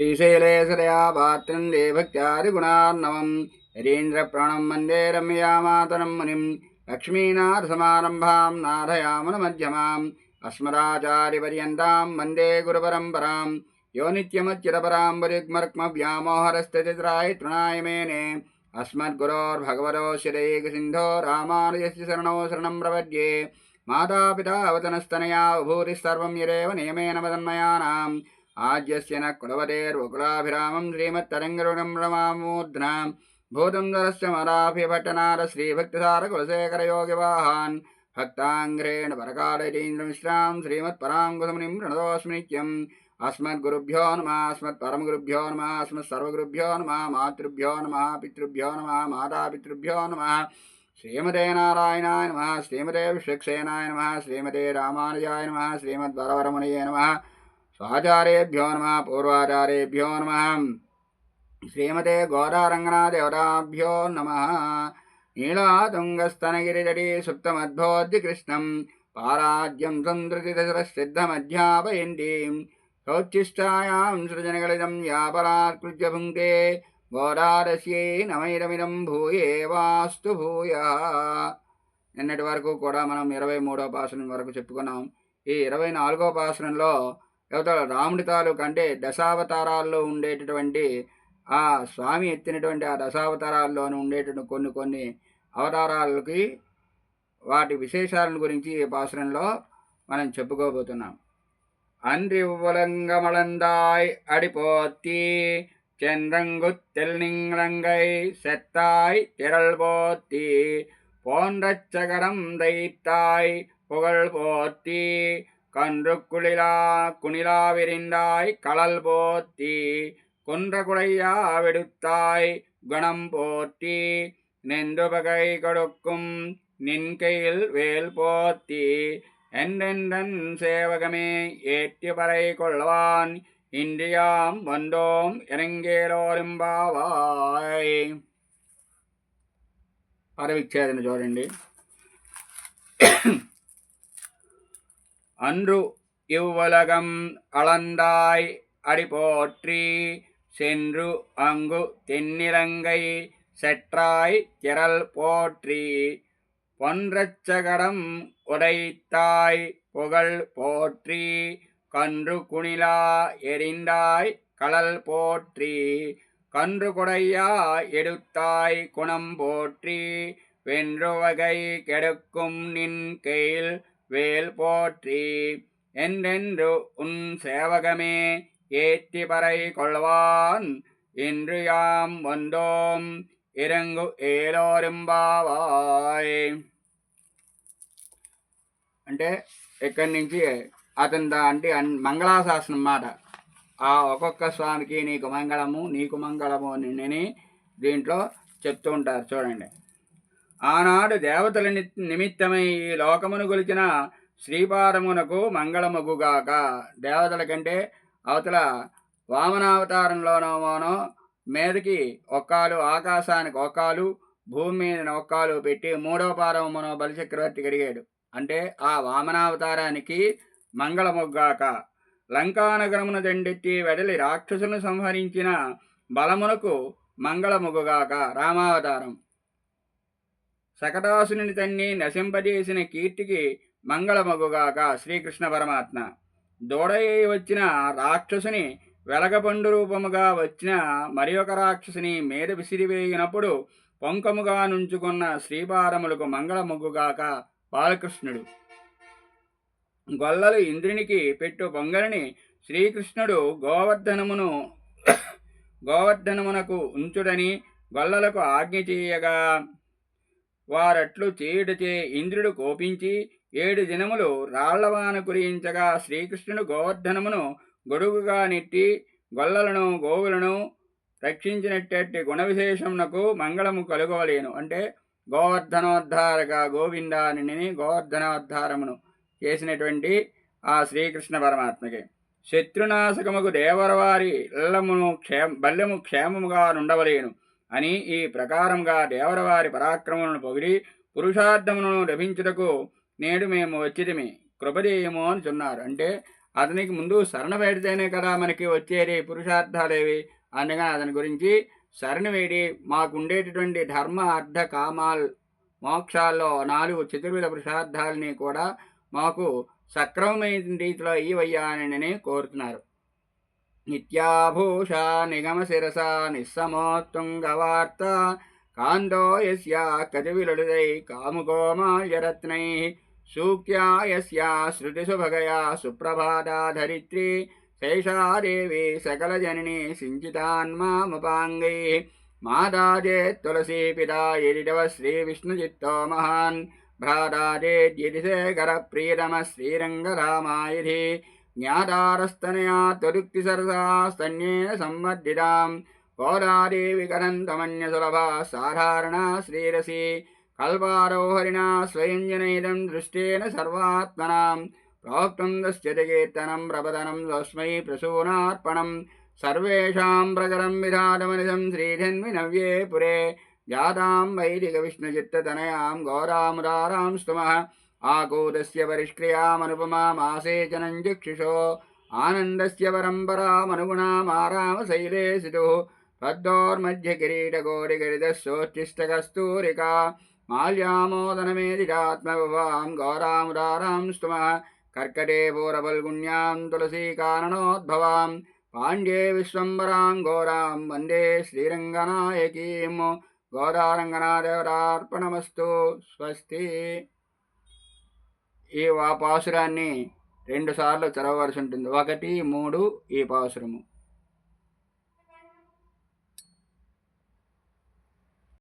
श्रीशैलेशदया पात्रं देभक्त्यादिगुणार्णवं यतीन्द्रप्रणं वन्दे रम्या मातरं मुनिं लक्ष्मीनाथसमारम्भां नाथयामनमध्यमाम् अस्मदाचार्यपर्यन्तां वन्दे गुरुपरम्परां यो नित्यमच्युतपरां परिग्मर्क्मव्यामोहरस्थितित्राय तृणाय मेने अस्मद्गुरोर्भगवतोऽस्य दैकसिन्धो रामानुजस्य शरणो शरणं प्रपद्ये मातापिता अवतनस्तनया उभूतिः यदेव नियमेन वदन्मयानाम् ఆజ్యస్య కులవదేర్వకులాభిరామం శ్రీమత్తరంగరుణం రమామూర్ధ్నాం భూతంధరస్య మరాభిభటనార శ్రీభక్తిసార కులశేఖరయోగివాహాన్ భక్తాంగ్రేణ పరకాళైరీంద్రమిశ్రాం శ్రీమత్పరాంగుసమునిం ప్రణదోస్మినిత్యం అస్మద్గురుభ్యో నమ అస్మత్పరమగురుభ్యో నమ అస్మత్సర్వగురుభ్యో నమ మాతృభ్యో నమ పితృభ్యో నమ మాతాపితృభ్యో నమ శ్రీమతే నారాయణాయ నమ శ్రీమతే విశ్వక్సేనాయ నమ శ్రీమతే రామానుజాయ నమ శ్రీమద్వరవరమునియే నమ स्वाचार्येभ्यो नमः पूर्वाचार्येभ्यो नमः श्रीमते गोदारङ्गनादेवताभ्यो नमः नीलातुङ्गस्तनगिरिजटी सुप्तमद्भोद्य कृष्णं पाराज्यं सन्दृतिदशरसिद्धमध्यापयन्तीं सौच्छिष्टायां सृजनगलितं यापरात्कृत्य भुङ्क्ते గోదారస్యై నమైరమిదం భూయే వాస్తు భూయ నిన్నటి వరకు కూడా మనం ఇరవై మూడో పాసనం వరకు చెప్పుకున్నాం ఈ ఇరవై నాలుగో పాసనంలో యువతల రాముడి తాలూకు అంటే దశావతారాల్లో ఉండేటటువంటి ఆ స్వామి ఎత్తినటువంటి ఆ దశావతారాల్లోనూ ఉండేటటువంటి కొన్ని కొన్ని అవతారాలకి వాటి విశేషాలను గురించి ఈ పాసనంలో మనం చెప్పుకోబోతున్నాం அன்றிவ்வலங்கமளந்தாய் அடிபோத்தி சென்றங்குத்தில் நிங்களங்கை செத்தாய் திரள் போத்தி போன்றச்சகடம் தைத்தாய் புகழ் போத்தி கன்று குளிலா குணிலாவிரிந்தாய் களல் போத்தி கொன்ற குடையா விடுத்தாய் குணம் போற்றி நெந்துபகை கொடுக்கும் நின் கையில் வேல் போத்தி என்றென்றன் சேவகமே ஏற்றி பறை கொள்வான் இன்றியாம் வந்தோம் இறங்கேலோரும்பாவாய் பரவிச்சேதன ஜோரண்டி அன்று இவ்வுலகம் அளந்தாய் அடிபோற்றி சென்று அங்கு தென்னிலங்கை செற்றாய் திரள் போற்றி பொன்றச்சகடம் உடைத்தாய் புகழ் போற்றி கன்று குணிலா எரிந்தாய் களல் போற்றி கன்று குடையா எடுத்தாய் குணம் போற்றி வென்று வகை கெடுக்கும் நின் கெயில் வேல் போற்றி என்றென்று உன் சேவகமே ஏற்றி பறை கொள்வான் இன்று யாம் வந்தோம் இறங்கு ఏలోరింబావాయ్ అంటే ఇక్కడి నుంచి అతని దా అంటే అన్- మంగళాశాసనం మాట ఆ ఒక్కొక్క స్వామికి నీకు మంగళము నీకు మంగళము అని దీంట్లో చెప్తూ ఉంటారు చూడండి ఆనాడు దేవతల ని- నిమిత్తమై ఈ లోకమును గొలిచిన శ్రీపాదమునకు మంగళమగుగాక. దేవతల కంటే అవతల వామనావతారంలోనోమోనో మీదకి ఒక్కాలు ఆకాశానికి ఒక్కాలు భూమి మీద ఒక్కాలు పెట్టి మూడో పాదమునో బలిచక్రవర్తి గడిగాడు. అంటే ఆ వామనావతారానికి మంగళముగ్గాక. లంకానగరమును దండెత్తి వెడలి రాక్షసులను సంహరించిన బలమునకు మంగళముగుగాక రామావతారం. శకటాసుని తన్ని నశింపజేసిన కీర్తికి మంగళమగుగాక శ్రీకృష్ణ పరమాత్మ. దూడయ్యి వచ్చిన రాక్షసుని వెలగపండు రూపముగా వచ్చిన మరి ఒక రాక్షసుని మీద విసిరివేయినప్పుడు పొంకముగా నుంచుకున్న శ్రీపాదములకు మంగళముగ్గుగాక బాలకృష్ణుడు. గొల్లలు ఇంద్రునికి పెట్టు పొంగలిని శ్రీకృష్ణుడు గోవర్ధనమును గోవర్ధనమునకు ఉంచుడని గొల్లలకు ఆజ్ఞ చేయగా వారట్లు చేయుటచే ఇంద్రుడు కోపించి ఏడు దినములు రాళ్ళవాన కురించగా శ్రీకృష్ణుడు గోవర్ధనమును గొడుగుగా నెట్టి గొల్లలను గోవులను రక్షించినట్టటి గుణ విశేషమునకు మంగళము కలుగోలేను అంటే గోవర్ధనోద్ధారక గోవిందాని గోవర్ధనోద్ధారమును చేసినటువంటి ఆ శ్రీకృష్ణ పరమాత్మకి. శత్రునాశకముకు దేవరవారి ఇల్లమును క్షేమ బల్యము క్షేమముగా నుండవలేను. అని ఈ ప్రకారంగా దేవరవారి పరాక్రమములను పొగిడి పురుషార్థములను లభించుటకు నేడు మేము వచ్చితిమి. కృపదేయము అని చున్నారు. అంటే అతనికి ముందు శరణ వేడితేనే కదా మనకి వచ్చేది పురుషార్థాలేవి. అందుకని అతని గురించి శరణ వేడి మాకుండేటటువంటి ధర్మ అర్థ కామాల్ మోక్షాల్లో నాలుగు చతుర్విధ పురుషార్థాలని కూడా మాకు సక్రమమైన రీతిలో ఇవయ్యానని కోరుతున్నారు. నిత్యాభూష నిగమశిరస నిస్సమోత్తుంగవార్త కాందో యస్యా కతివిలడుదై కాముకోమాల్యరత్నై సూక్త్యా యస్యా శృతిసుభగయా సుప్రభాతా ధరిత్రి దేవి సకలజనని సించితాన్మాముపాంగై మాదాజే తులసీ పితా యదిడవ శ్రీవిష్ణుచిత్తో మహాన్ భ్రాతాజేద్యది శేఖర ప్రియతమ శ్రీరంగరామాయుధి జ్ఞాతారస్తనయా త్వరుక్తి సరసా స్తన్యేన సంవర్ధితాం గోదాదేవి కరంతమన్యసులభా సాధారణ శ్రీరసి కల్పారోహరిణ స్వయంజనైదం దృష్టేన సర్వాత్మనాం ప్రోక్తం దశ్యత కీర్తనం ప్రపదనం తస్మై ప్రసూనార్పణం సర్వేషాం ప్రకరం విధానమనిదం శ్రీధన్వినవ్యే పురే జాతాం వైదిక విష్ణుచిత్తతనయాం గౌరామురారాం స్తుమః ఆకూతస్య పరిష్క్రియామనుపమామాసేచనం చక్షుషో ఆనందస్య పరంపరామనుగుణామారామశైలే సితుः పద్దోర్మధ్యకిరీటకోటిగరిదస్సోచ్చిష్టకస్తూరికా మాల్యామోదనమేదిరాత్మభవాం గౌరామురారాం స్తుమः కర్కటే పూరఫల్గుణ్యాం తులసీకారణోద్భవాం పాండ్యే విశ్వంబరాం గౌరాం వందే శ్రీరంగనాయకీం గోదారంగనాదేవరార్పణమస్తు స్వస్తి ఈ వా పాసురాన్ని రెండు చదవవలసి ఉంటుంది. ఒకటి మూడు ఈ పాసురము.